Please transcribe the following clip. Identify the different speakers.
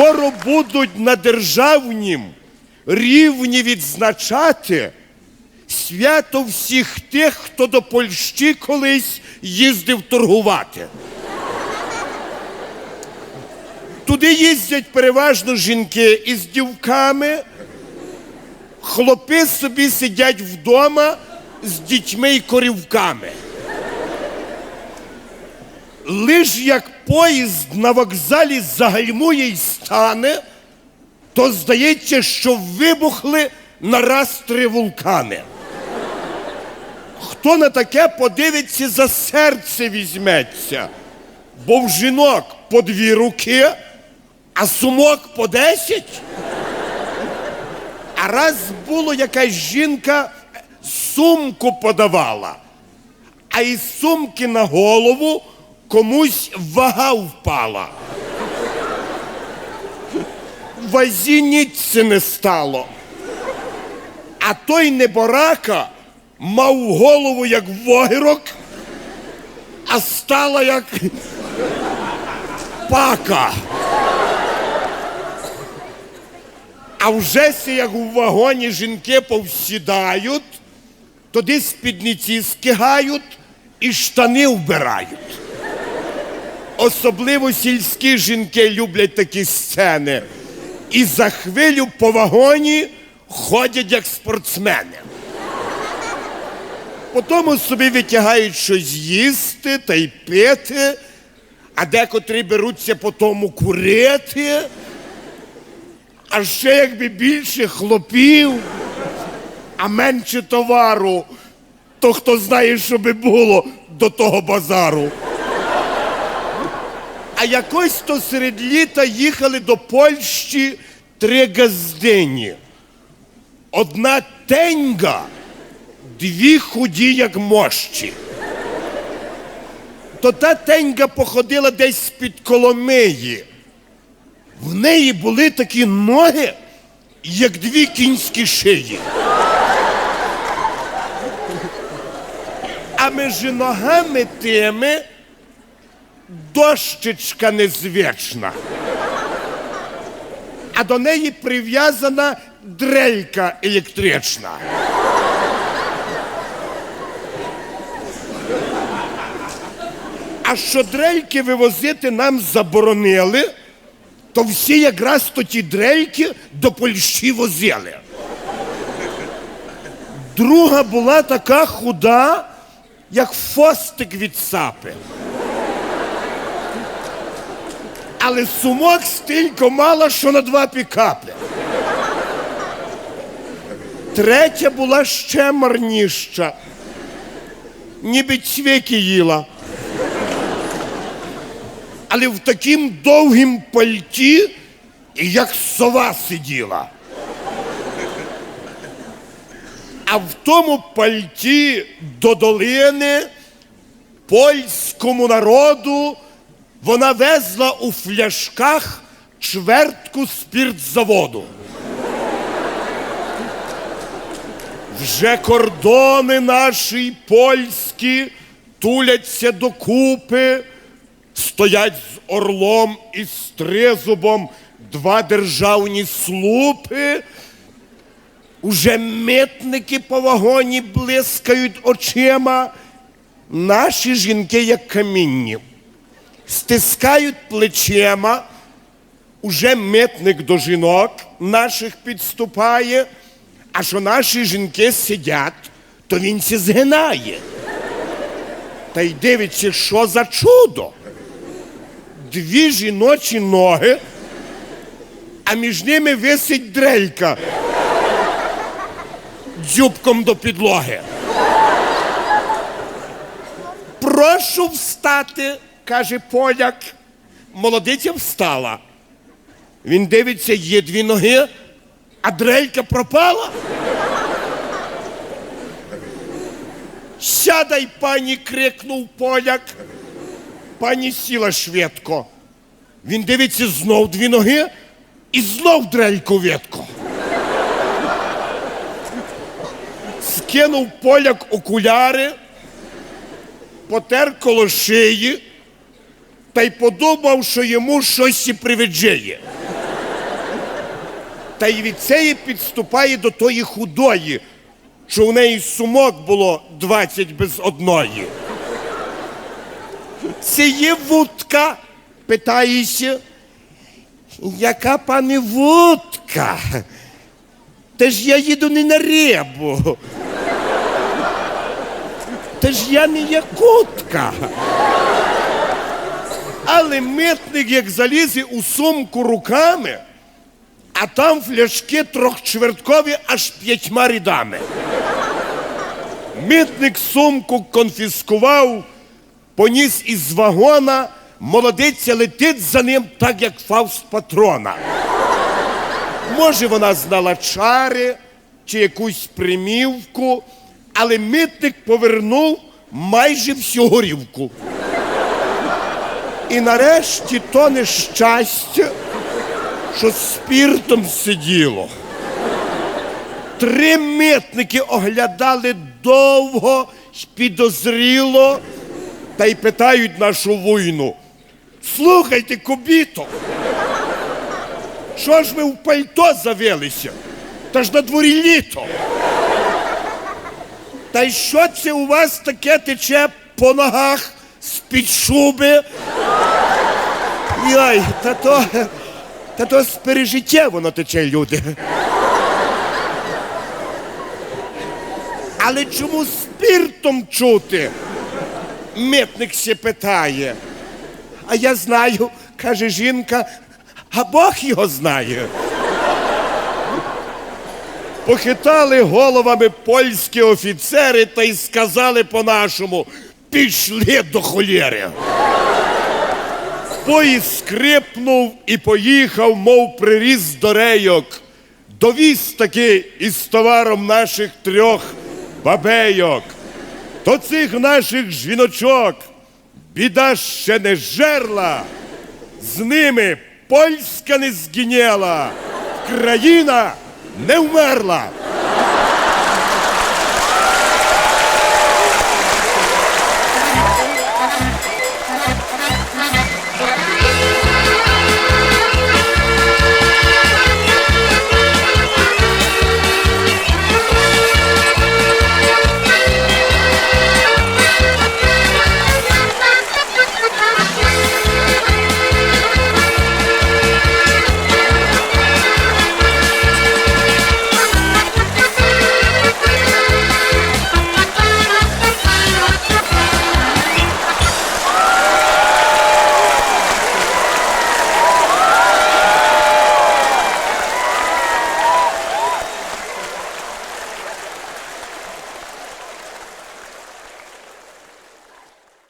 Speaker 1: скоро будуть на державнім рівні відзначати свято всіх тих, хто до Польщі колись їздив торгувати. Туди їздять переважно жінки із дівками, хлопи собі сидять вдома з дітьми і корівками. Лиш як поїзд на вокзалі загальмує й стане, то здається, що вибухли нараз три вулкани. Хто на таке подивиться, за серце візьметься, бо в жінок по дві руки, а сумок по десять. А раз було якась жінка сумку подавала, а із сумки на голову комусь вага впала. Вазі ніц не стало. А той неборака мав голову як вогірок, а стала як пака. А вже сі, як у вагоні жінки повсідають, тоді спідниці скигають і штани вбирають. Особливо сільські жінки люблять такі сцени. І за хвилю по вагоні ходять як спортсмени. Потім собі витягають щось їсти та й пити, а декотрі беруться по тому курити. А ще якби більше хлопів, а менше товару, то хто знає, що би було до того базару. А якось то серед літа їхали до Польщі три газдині. Одна теньга, дві худі, як мощі. То та теньга походила десь з-під Коломиї. В неї були такі ноги, як дві кінські шиї. А між ногами тими дощечка незвична. А до неї прив'язана дрелька електрична. А що дрельки вивозити нам заборонили, то всі якраз то ті дрельки до Польщі возили. Друга була така худа, як фостик від сапи. Але сумок стільки мала, що на два пікапи. Третя була ще марніща, ніби цвіки їла. Але в таким довгім пальті, як сова сиділа. А в тому пальті до долини польському народу вона везла у фляшках чвертку спіртзаводу. Вже кордони наші польські туляться докупи, стоять з орлом і з тризубом два державні слупи. Уже митники по вагоні блискають очима. Наші жінки, як камінні, стискають плечима. Уже митник до жінок наших підступає, а що наші жінки сидять, то він сі згинає. Та й дивиться, що за чудо. Дві жіночі ноги, а між ними висить дрелька дзюбком до підлоги. Прошу встати, каже поляк. Молодиця встала. Він дивиться, є дві ноги, а дрелька пропала. Сядай, пані, крикнув поляк. Пані сіла швидко. Він дивиться знов дві ноги і знов дрельку ветку. Скинув поляк окуляри, потер коло шиї та й подумав, що йому щось і привиджає. Та й від цієї підступає до тої худої, що у неї сумок було 20 без одної. Це є вудка, питаєшся. Яка пане вудка? Та ж я їду не на рибу. Та ж я не якутка. Але митник як залізе у сумку руками, а там фляшки трьохчверткові аж п'ятьма рядами. Митник сумку конфіскував, поніс із вагона, молодиця летить за ним, так як Фауст патрона. Може, вона знала чари чи якусь примівку, але митник повернув майже всю горівку. І нарешті то нещастя, що спіртом сиділо. Три митники оглядали довго й підозріло та й питають нашу війну. Слухайте, кобіто, що ж ви в пальто завелися? Та ж на дворі літо. Та й що це у вас таке тече по ногах з-під шуби? Йой, та то, та то з пережиття воно тече, люди. Але чому спиртом чути? Митник ще питає. А я знаю, каже жінка, а Бог його знає. Похитали головами польські офіцери та й сказали по-нашому: пішли до холєри. Поїзд скрипнув і поїхав, мов приріз до рейок. Довіз таки із товаром наших трьох бабейок. До цих наших жіночок біда ще не жерла, з ними польська не згиняла, країна не вмерла.